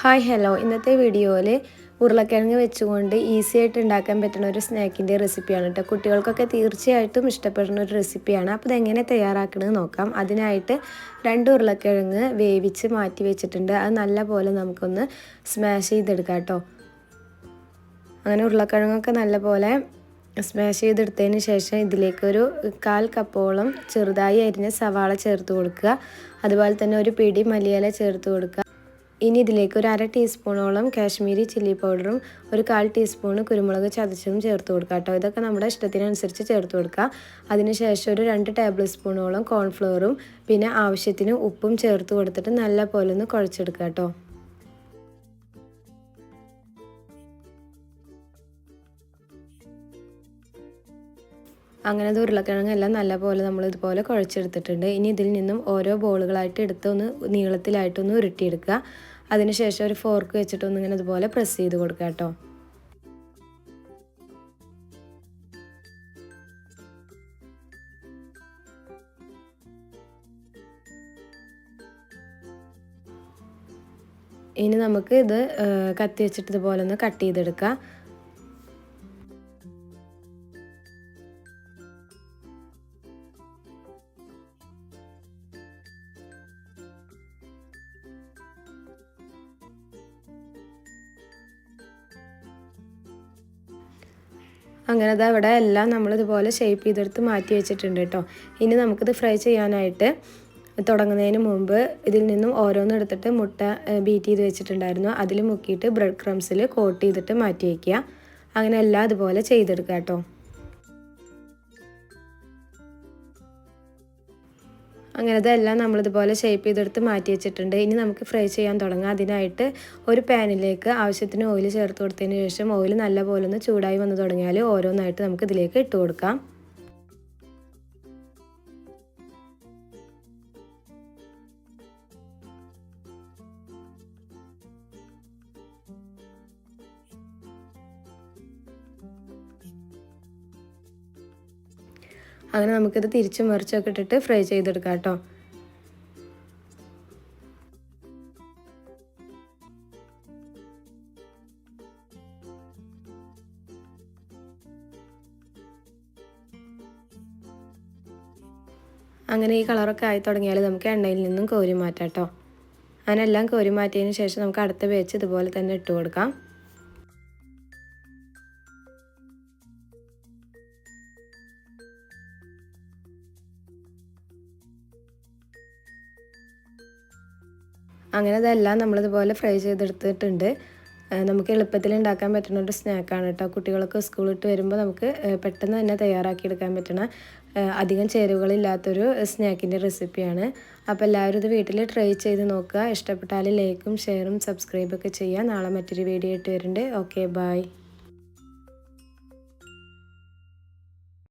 Hi hello ഇന്നത്തെ വീഡിയോയിൽ ഉരുളക്കിഴങ്ങ് വെച്ചുകൊണ്ട് ഈസി ആയിട്ട് ഉണ്ടാക്കാൻ പറ്റുന്ന ഒരു സ്നാക്കിന്റെ റെസിപ്പിയാണ് കേട്ടോ കുട്ടികൾക്കൊക്കെ തീർച്ചയായിട്ടും ഇഷ്ടപ്പെടുന്ന ഒരു റെസിപ്പിയാണ് അപ്പോൾ ഇതെങ്ങനെ തയ്യാറാക്കണമെന്ന് നോക്കാം. അതിനായിട്ട് രണ്ട് ഉരുളക്കിഴങ്ങ് വേവിച്ച് മാറ്റി വെച്ചിട്ടുണ്ട്. അത് നല്ല പോലെ നമുക്കൊന്ന് സ്മാഷ് ചെയ്തെടുക്കാം കേട്ടോ അങ്ങനെ ഉരുളക്കിഴങ്ങൊക്കെ നല്ല പോലെ സ്മാഷ് ചെയ്തെടുത്തതിന് ശേഷം ഇതിലേക്കൊരു കാൽ കപ്പോളം ചെറുതായി അരിഞ്ഞ സവാള ചേർത്ത് കൊടുക്കുക. അതുപോലെ തന്നെ ഒരു പിടി മല്ലിയില ചേർത്ത് കൊടുക്കുക. ഇനി ഇതിലേക്ക് ഒരു അര ടീസ്പൂണോളം കാശ്മീരി ചില്ലി പൗഡറും ഒരു കാൽ ടീസ്പൂൺ കുരുമുളക് ചതച്ചതും ചേർത്ത് കൊടുക്കുക കേട്ടോ. ഇതൊക്കെ നമ്മുടെ ഇഷ്ടത്തിനനുസരിച്ച് ചേർത്ത് കൊടുക്കുക. അതിനുശേഷം ഒരു രണ്ട് ടേബിൾ സ്പൂണോളം കോൺഫ്ലവറും പിന്നെ ആവശ്യത്തിന് ഉപ്പും ചേർത്ത് കൊടുത്തിട്ട് നല്ല പോലെ ഒന്ന് കുഴച്ചെടുക്കുക കേട്ടോ. അങ്ങനെ അത് ഉരുളക്കിഴങ്ങെല്ലാം നല്ലപോലെ നമ്മൾ ഇതുപോലെ കുഴച്ചെടുത്തിട്ടുണ്ട്. ഇനി ഇതിൽ നിന്നും ഓരോ ബോളുകളായിട്ട് എടുത്ത് ഒന്ന് നീളത്തിലായിട്ടൊന്ന് ഉരുട്ടിയെടുക്കുക. അതിനുശേഷം ഒരു ഫോർക്ക് വെച്ചിട്ടൊന്ന് ഇങ്ങനെ ഇതുപോലെ പ്രസ് ചെയ്ത് കൊടുക്കുക കേട്ടോ. ഇനി നമുക്ക് ഇത് കത്തി വെച്ചിട്ട് ഇതുപോലെ ഒന്ന് കട്ട് ചെയ്തെടുക്കാം. അങ്ങനെ അത് അവിടെ എല്ലാം നമ്മളിതുപോലെ ഷേപ്പ് ചെയ്തെടുത്ത് മാറ്റി വെച്ചിട്ടുണ്ട് കേട്ടോ. ഇനി നമുക്കിത് ഫ്രൈ ചെയ്യാനായിട്ട് തുടങ്ങുന്നതിന് മുമ്പ് ഇതിൽ നിന്നും ഓരോന്നും എടുത്തിട്ട് മുട്ട ബീറ്റ് ചെയ്ത് വെച്ചിട്ടുണ്ടായിരുന്നു. അതിൽ മുക്കിയിട്ട് ബ്രെഡ് ക്രംസിൽ കോട്ട് ചെയ്തിട്ട് മാറ്റി വയ്ക്കുക അങ്ങനെ എല്ലാം അതുപോലെ ചെയ്തെടുക്കുക കേട്ടോ. അങ്ങനെ ഇതെല്ലാം നമ്മളിതുപോലെ ഷേപ്പ് ചെയ്തെടുത്ത് മാറ്റി വെച്ചിട്ടുണ്ട്. ഇനി നമുക്ക് ഫ്രൈ ചെയ്യാൻ തുടങ്ങാം. അതിനായിട്ട് ഒരു പാനിലേക്ക് ആവശ്യത്തിന് ഓയിൽ ചേർത്ത് കൊടുത്തതിന് ശേഷം ഓയിൽ നല്ലപോലെ ഒന്ന് ചൂടായി വന്ന് തുടങ്ങിയാൽ ഓരോന്നായിട്ട് നമുക്ക് ഇതിലേക്ക് ഇട്ട് കൊടുക്കാം. അങ്ങനെ നമുക്കിത് തിരിച്ചും മറിച്ചൊക്കെ ഇട്ടിട്ട് ഫ്രൈ ചെയ്തെടുക്കാം കേട്ടോ. അങ്ങനെ ഈ കളറൊക്കെ ആയി തുടങ്ങിയാൽ നമുക്ക് എണ്ണയിൽ നിന്നും കോരി മാറ്റാം കേട്ടോ. അങ്ങനെല്ലാം കോരി മാറ്റിയതിന് ശേഷം നമുക്ക് അടുത്ത വേച്ച് ഇതുപോലെ തന്നെ ഇട്ട് കൊടുക്കാം. അങ്ങനെ അതെല്ലാം നമ്മളിതുപോലെ ഫ്രൈ ചെയ്തെടുത്തിട്ടുണ്ട്. നമുക്ക് എളുപ്പത്തിൽ ഉണ്ടാക്കാൻ പറ്റുന്ന ഒരു സ്നാക്കാണ് കേട്ടോ. കുട്ടികളൊക്കെ സ്കൂളിട്ട് വരുമ്പോൾ നമുക്ക് പെട്ടെന്ന് തന്നെ തയ്യാറാക്കിയെടുക്കാൻ പറ്റണ അധികം ചേരുവകളില്ലാത്തൊരു സ്നാക്കിന്റെ റെസിപ്പിയാണ് അപ്പോൾ എല്ലാവരും ഇത് വീട്ടിൽ ട്രൈ ചെയ്ത് നോക്കുക. ഇഷ്ടപ്പെട്ടാൽ ലൈക്കും ഷെയറും സബ്സ്ക്രൈബൊക്കെ ചെയ്യുക നാളെ മറ്റൊരു വീഡിയോ ആയിട്ട് വരുന്നുണ്ട്. Okay bye